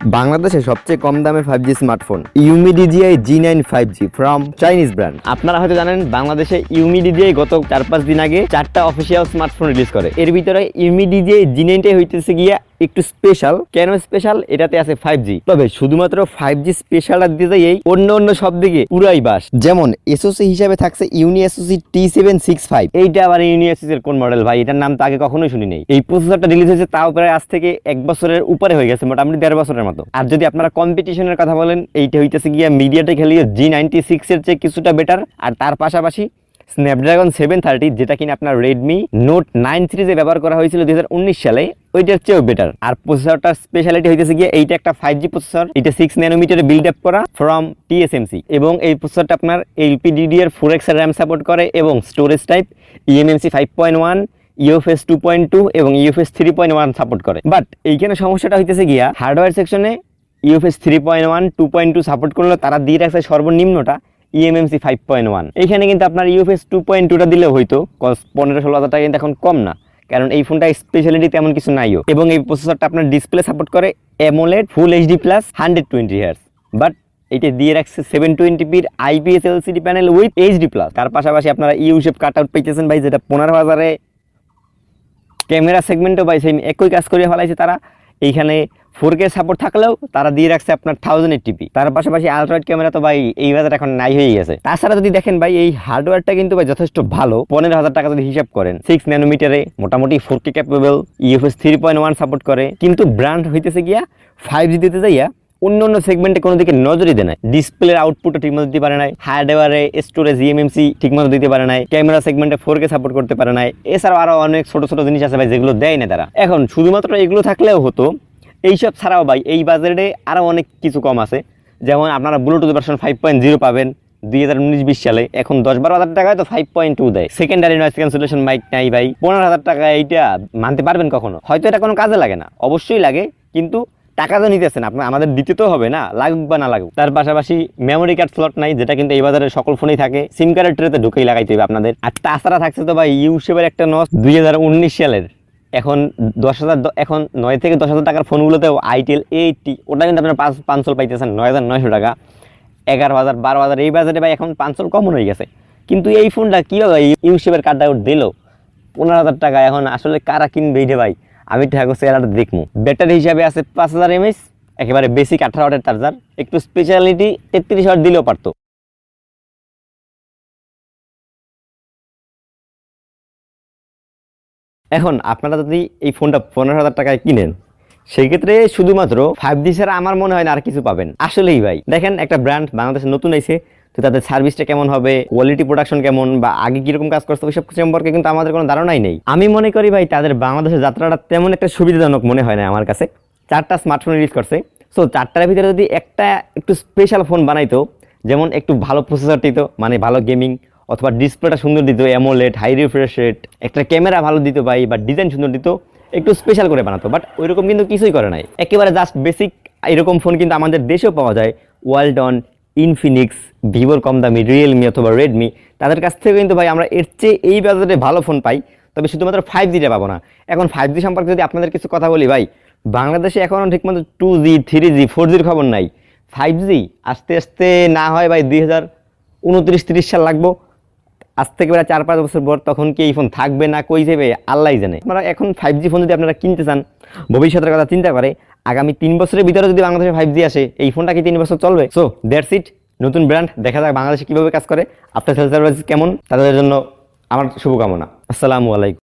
বাংলাদেশে সবচেয়ে কম দামে five G smartphone Umidigi G nine five G from Chinese brand আপনারা হয়তো জানেন, বাংলাদেশে ইউমি ডিজিআই গত চার পাঁচ দিন আগে চারটা অফিসিয়াল স্মার্টফোন রিলিজ করে। এর ভিতরে ইউমি ডিজিআই জি নাইনটাই হইতেছে গিয়া একটু স্পেশাল কেন স্পেশাল এটাতে আছে ফাইভ জি তবে শুধুমাত্র ফাইভ জি স্পেশালটা দিতে এই অন্য অন্য সব দিকে পুরাই বাস। যেমন এসওসি হিসাবে থাকছে Unisoc T seven six five এইটা আবার ইউনি এসওসি এর কোন মডেল ভাই, এটার নাম তো আগে কখনোই শুনি নেই। এই প্রসেসরটা রিলিজ হয়েছে তাও প্রায় আজ থেকে এক বছরের উপরে হয়ে গেছে, মোটামুটি দেড় বছরের মতো। আর যদি আপনারা কম্পিটিশনের কথা বলেন, এইটা হইতেছে গিয়া MediaTek Helio G ninety six এর চেয়ে কিছুটা বেটার আর তার পাশাপাশি স্ন্যাপড্রাগন সেভেন থার্টি যেটা কিনা আপনার রেডমি নোট নাইন সিরিজে ব্যবহার করা হয়েছিল দুই হাজার উনিশ সালে, ওইটার চেয়েও বেটার আর প্রসেসরটার স্পেশালিটি হইতেছে গিয়ে এইটা একটা ফাইভ জি প্রসেসর এটা সিক্স ন্যানোমিটারে বিল্ড আপ করা ফ্রম টিএসএমসি এবং এই প্রসেসরটা আপনার এলপিডিডি এর ফোর এক্স র্যাম সাপোর্ট করে এবং storage type eMMC five point one UFS two point two এবং UFS three point one support করে। বাট এইখানে সমস্যাটা হইতেছে গিয়া হার্ডওয়্যার সেকশনে UFS three point one two point two support করলে তারা দিয়ে রাখছে সর্বনিম্নটা। ইএমএমসি ফাইভ পয়েন্ট ওয়ান এখানে কিন্তু আপনার ইউএফএস টু পয়েন্ট টুটা দিলেও হয়তো পনেরো ষোলো হাজার টাকা কিন্তু এখন কম না, কারণ এই ফোনটা স্পেশালিটি তেমন কিছু নাইও। এবং এই প্রসেসরটা আপনার ডিসপ্লে সাপোর্ট করে AMOLED full HD plus hundred twenty years but এটা দিয়ে রাখছে seven twenty p IPS LCD panel with HD plus তার পাশাপাশি আপনারা ইউ শেপ কাট আউট পাইতেছেন ভাই, যেটা পনেরো হাজারে। ক্যামেরা সেগমেন্টও পাই সেম একই কাজ করে ফেলাইছে তারা। এইখানে ফোর কে সাপোর্ট থাকলেও তারা দিয়ে রাখছে আপনার থাউজেন্ড এইটিপি তার পাশাপাশি আলট্রাইট ক্যামেরা তো ভাই এই বাজার এখন নাই হয়ে গেছে। তাছাড়া যদি দেখেন ভাই, এই হার্ডওয়্যারটা কিন্তু ভাই যথেষ্ট ভালো। পনেরো হাজার টাকা যদি হিসাব করেন সিক্স ন্যানোমিটারে মোটামুটি four K capable UFS three point one support করে। কিন্তু ব্র্যান্ড হইতেছে গিয়া ফাইভ জি দিতে যাইয়া অন্য অন্য সেগমেন্টে কোনো দিকে নজরই দেয় না ডিসপ্লের আউটপুটও ঠিকমতো দিতে পারে নাই। হার্ডওয়্যারে স্টোরেজ ইএমএমসি ঠিকমতো দিতে পারে নাই। ক্যামেরা সেগমেন্টে ফোর কে সাপোর্ট করতে পারে নাই। এছাড়াও আরও অনেক ছোট ছোট জিনিস আছে ভাই, যেগুলো দেয় না তারা। এখন শুধুমাত্র এগুলো থাকলেও হতো এইসব ছাড়াও ভাই, এই বাজারে আরও অনেক কিছু কম আছে। যেমন আপনারা Bluetooth version five point zero পাবেন দুই হাজার উনিশ বিশ সালে। এখন দশ বারো হাজার টাকায় তো ফাইভ পয়েন্ট টু দেয়। সেকেন্ডারি নয়েস ক্যান্সেলেশন মাইক নাই ভাই। পনেরো হাজার টাকা এইটা মানতে পারবেন কখনো? হয়তো এটা কোনো কাজে লাগে না। অবশ্যই লাগে, কিন্তু টাকা তো নিতেছেন। আপনার আমাদের দিতে তো হবে না, লাগুক বা না লাগুক। তার পাশাপাশি মেমোরি কার্ড স্লট নাই, যেটা কিন্তু এই বাজারে সকল ফোনেই থাকে। সিম কার্ডের ট্রেতে ঢুকেই লাগাইতে হবে আপনাদের। আর তাছাড়া থাকছে তো ভাই ইউসেফের একটা নস দুই হাজার উনিশ সালের। এখন দশ হাজার এখন নয় থেকে দশ হাজার টাকার ফোনগুলোতেও আইটেল এইটটি, ওটা কিন্তু আপনার পাঁচ পাঁচশো পাইতেছেন, নয় হাজার নয়শো টাকা। এগারো হাজার, বারো হাজার, এই বাজারে ভাই এখন পাঁচশো কমন হয়ে গেছে। কিন্তু এই ফোনটা কীভাবে ইউসেফের কার্ডটা দিল? পনেরো হাজার টাকা এখন আসলে কারা কিনবে এইটা ভাই? আমি ঠাকুর চেহারাটা দেখব ব্যাটারি হিসাবে আছে পাঁচ হাজার এমএস একেবারে বেসিক আঠারো ওয়াটের চার্জার একটু স্পেশালিটি তেত্রিশ ওয়াট দিলেও পারতো। এখন আপনারা যদি এই ফোনটা পনেরো হাজার টাকায় কিনেন সেই ক্ষেত্রে শুধুমাত্র ফাইভ জি ছাড়া আমার মনে হয় না আর কিছু পাবেন। আসলেই ভাই, দেখেন একটা ব্র্যান্ড বাংলাদেশে নতুন আইছে, তো তাদের সার্ভিসটা কেমন হবে কোয়ালিটি প্রোডাকশন কেমন, বা আগে কীরকম কাজ করছে ওইসব কিছু সম্পর্কে কিন্তু আমাদের কোনো ধারণাই নেই। আমি মনে করি ভাই, তাদের বাংলাদেশের যাত্রাটা তেমন একটা সুবিধাজনক মনে হয় না আমার কাছে। চারটা স্মার্টফোন রিলিজ করছে সো চারটার ভিতরে যদি একটা একটু স্পেশাল ফোন বানাইতো, যেমন একটু ভালো প্রসেসর দিত মানে ভালো গেমিং অথবা ডিসপ্লেটা সুন্দর দিত অ্যামোলেট হাই রিফ্রেশ রেট একটা ক্যামেরা ভালো দিত ভাই বা ডিজাইন সুন্দর দিত, একটু স্পেশাল করে বানাতো বাট ওইরকম কিন্তু কিছুই করে নাই। একেবারে জাস্ট বেসিক এরকম ফোন কিন্তু আমাদের দেশেও পাওয়া যায় ওয়ালটন ইনফিনিক্স ভিভোর কম দামি রিয়েলমি অথবা রেডমি তাদের কাছ থেকে কিন্তু ভাই আমরা এর চেয়ে এই বাজারে ভালো ফোন পাই, তবে শুধুমাত্র ফাইভ জিটা পাবো না। এখন ফাইভ জি সম্পর্কে যদি আপনাদের কিছু কথা বলি ভাই, বাংলাদেশে এখনও ঠিকমতো two G three G four জির খবর নাই। ফাইভ জি আস্তে আস্তে না হয় ভাই দুই হাজার উনত্রিশ, তিরিশ সাল লাগবো আজ থেকে প্রায় চার পাঁচ বছর পর তখন কি এই ফোন থাকবে না? কই যাবে? আল্লাহ জানে। আপনারা এখন ফাইভ জি ফোন যদি আপনারা কিনতে চান, ভবিষ্যতের কথা চিন্তা করে, আগামী তিন বছরের ভিতরে যদি বাংলাদেশে ফাইভ জি আসে, এই ফোনটা কি তিন বছর চলবে? সো দ্যাটস ইট নতুন ব্র্যান্ড দেখা যাক বাংলাদেশে কীভাবে কাজ করে। আপনার সেল কেমন? তাদের জন্য আমার শুভকামনা। আসসালামু আলাইকুম।